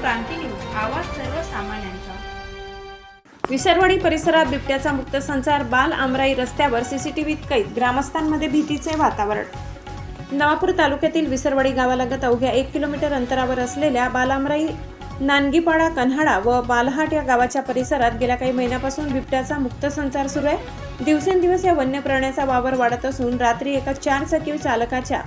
क्रांती news आवाज सर्वसामान्यांचा. विसरवाडी परिसरात बिबट्याचा मुक्त संचार बाल आमराई रस्त्यावर सीसीटीव्हीत कैद ग्रामस्थांमध्ये भीतीचे वातावरण. नवापूर तालुक्यातील विसरवाडी गावालगत अवघ्या एक किलोमीटर अंतरावर असलेल्या बालामराई नानगीपाडा कन्हाडा व बालहाट या गावाच्या परिसरात गेल्या काही महिन्यापासून बिबट्याचा मुक्त संचार सुरू आहे. दिवसेंदिवस या वन्य प्राण्याचा वावर वाढत असून रात्री एका चार चाकी चालकाच्या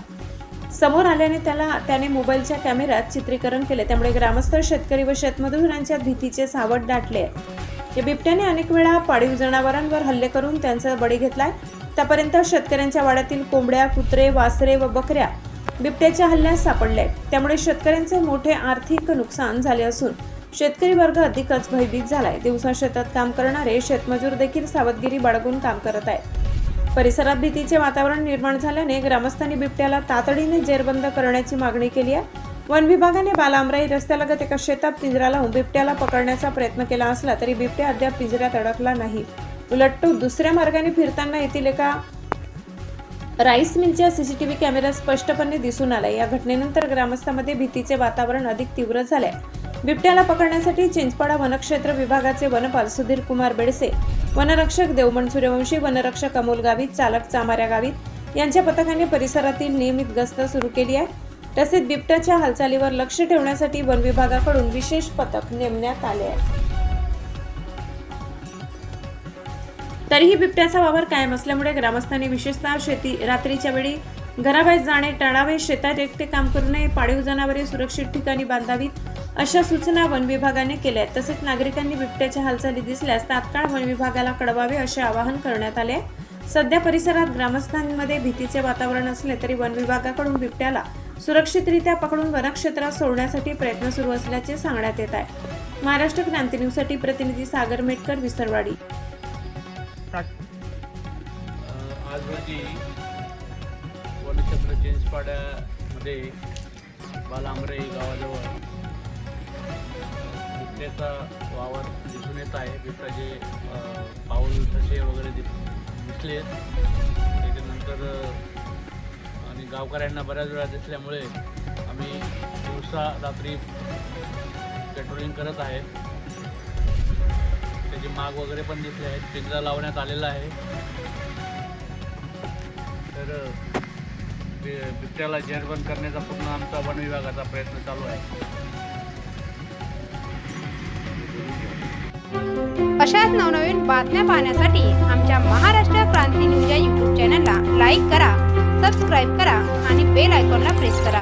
समोर आल्याने त्याला त्याने मोबाईलच्या कॅमेऱ्यात चित्रीकरण केले. त्यामुळे ग्रामस्थ शेतकरी व शेतमजुरांच्या भीतीचे सावट दाटले. आहे या बिबट्याने अनेक वेळा पाळीव जनावरांवर हल्ले करून त्यांचा बळी घेतलाय. त्यापर्यंत शेतकऱ्यांच्या वाड्यातील कोंबड्या कुत्रे वासरे व बकऱ्या बिबट्याच्या हल्ल्यात सापडले. त्यामुळे शेतकऱ्यांचे मोठे आर्थिक नुकसान झाले असून शेतकरी वर्ग अधिकच भयभीत झालाय. दिवसा शेतात काम करणारे शेतमजूर देखील सावधगिरी बाळगून काम करत आहेत. परिसरात भीतीचे वातावरण निर्माण झाल्याने ग्रामस्थांनी बिबट्याला तातडीने जेरबंद करण्याची मागणी केली आहे. वन विभागाने बालामराई रस्त्यालगत एका शेतात पिंजरा लावून बिबट्याला पकडण्याचा प्रयत्न केला असला तरी बिबट्या अद्याप पिंजऱ्यात अडकला नाही. उलट तो दुसऱ्या मार्गाने फिरताना येथील एका राईस मिलच्या सीसीटीव्ही कॅमेऱ्यात स्पष्टपणे दिसून आला या घटनेनंतर ग्रामस्थांमध्ये भीतीचे वातावरण अधिक तीव्र झाले बिबट्याला पकडण्यासाठी चिंचपाडा वनक्षेत्र विभागाचे वनपाल सुधीर कुमार बेडसे वनरक्षक देवमण सूर्यवंशी वनरक्षक अमोल गावित चालक चामाऱ्या गावित यांच्या पथकाने परिसरातील नियमित गस्त सुरू केली आहे. तसेच बिबट्याच्या हालचालीवर लक्ष ठेवण्यासाठी वन विभागाकडून विशेष पथक नेमण्यात आले आहे. तरीही बिबट्याचा वावर कायम असल्यामुळे ग्रामस्थांनी विशेषतः शेती रात्रीच्या वेळी घराबाहेर जाणे टाळावे शेतात एकटे काम करू नये पाळीव जनावरे सुरक्षित ठिकाणी बांधावीत अशा सूचना वन विभागाने केल्या आहेत तसेच नागरिकांनी बिबट्याच्या हालचाली दिसल्यास तात्काळ वन विभागाला कळवावे असे आवाहन करण्यात आले. आहे. सध्या परिसरात ग्रामस्थांमध्ये भीतीचे वातावरण असले तरी वन विभागाकडून बिबट्याला सुरक्षितरित्या पकडून वनक्षेत्रात सोडण्यासाठी प्रयत्न सुरू असल्याचे सांगण्यात येत आहे. महाराष्ट्र क्रांती न्यूजसाठी प्रतिनिधी सागर मेटकर विसरवाडी. आज रोजी छत्र चिंचपाड्यामध्ये बालांबरे गावाजवळ बिबट्याचा वावर दिसून येत आहे. बिबट्याचे पाऊल ठसे वगैरे दिस दिसले त्याच्यानंतर आणि गावकऱ्यांना बऱ्याच वेळा दिसल्यामुळे आम्ही दिवसा रात्री पेट्रोलिंग करत आहे त्याचे माग वगैरे पण दिसले आहेत. पिंजरा लावण्यात आलेला आहे. तर बि- बिबट्याला जेरबंद करण्याचा पूर्ण आमचा वन विभागाचा प्रयत्न चालू आहे. अशाच नवनवीन बातम्या पाहण्यासाठी आमच्या महाराष्ट्र क्रांती न्यूज या यूट्यूब चॅनलला लाईक करा सबस्क्राईब करा आणि बेल आयकॉनला प्रेस करा.